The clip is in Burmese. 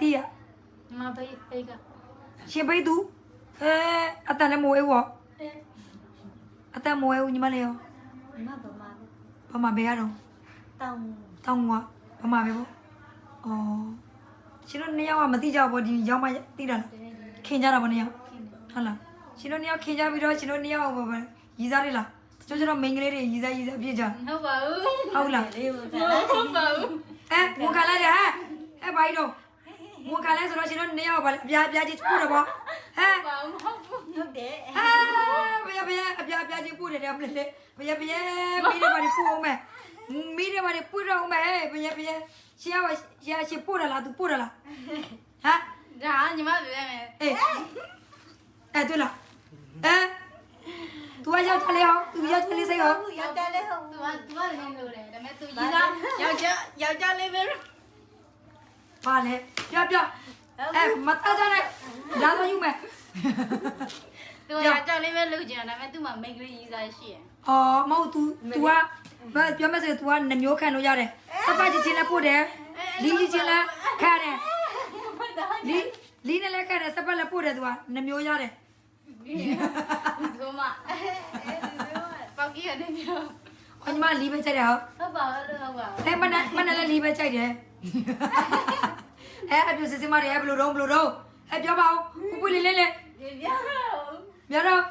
တိရမဘေးဘေးကရှင်ပိတ်သူအဲအတန်လည်းမဝဲဘူးဟောအတန်မဝဲဘူးညီမလေးရောမဗမာဘာမှဘယ်ရတော့တောင်းတောင်းကဘာမှပဲပေါ့ဩရှင်တို့နှစ်ယောက်ကမသိကြဘူးပေါ့ဒီရောက်မှသိတာလားခင်ကြတာပေါ့နှစ်ယောက်ဟုတ်လားရှင်တို့နှစ်ယောက်ခင်ကြပြီးတော့ရှင်တို့နှစ်ယောက်ဘာပဲရီစားလေးလားကျိုးကျတော့မိန်းကလေးတွေရီစားရီစားပြည့်ကြဟုတ်ပါဘူးဟုတ်လားလေးကိုဟုတ်ပါဘူးအဲဝန်ခံလိုက်တယ်ဟဲ့ဟဲ့ဘာကြီးတော့ ဝန်ခံလိုက်ဆိုတော့ရှင်တို့နှစ်ယောက်ဘာလဲအပြားအပြားကြီးပို့တယ်ပေါ့ဟဲ့ ပါဘူးဟုတ်ဘူး ဟုတ်တယ် ဟာဘယ်ဘယ်အပြားအပြားကြီးပို့တယ်တယ်မလဲဘယ်ဘယ်မိတယ်ဘာတွေပို့အောင်မဲမိတယ်ဘာတွေပို့တော့မဲဘယ်ဘယ်ရှေ့ကရှေ့ရှေ့ပို့တယ်လား तू ပို့တယ်လားဟမ် ဒါညီမပြောရမယ် အေးအဲတွေ့လားအဲ तू ကရောက်တယ်လေဟော तू ရောက်တယ်လေစိတ်ဟော ရောက်တယ်လေဟုတ် သူကသူကလည်းလို့တယ်ဒါပေမဲ့သူကြီးစားယောက်ျားယောက်ျားလေးပဲ ဘာလဲပြပြအဲမတကြနဲ့လာတော့ယူမယ် သူယောက်ျားလေးပဲလုပ်ကြတယ်ဒါပေမဲ့သူ့မှာမိန်းကလေးကြီးစားရှိတယ် အော်မဟုတ် तू तू ကဘာပြောမစဲ तू ကနှမျိုးခံလို့ရတယ်စပတ်ကြီးချင်းလည်းပို့တယ်လီကြီးချင်းလည်းခံတယ်လီလီနဲ့လည်းခံတယ်စပတ်လည်းပို့တယ် तू ကနှမျိုးရတယ် သူမပေါကီရတယ်ပြော ။အညီမလီပဲကြိုက်တယ်ဟုတ် ဟုတ်ပါဘူးဟုတ်ပါ ။အဲမနမနလည်းလီပဲကြိုက်တယ်။ အဲအပြူစစ်စစ်မတွေဘလို့တော့ဘလို့တော့အဲပြောပါဦး။ပူပူလေးလေးလေးဘူးပြောတော့ပြောတော့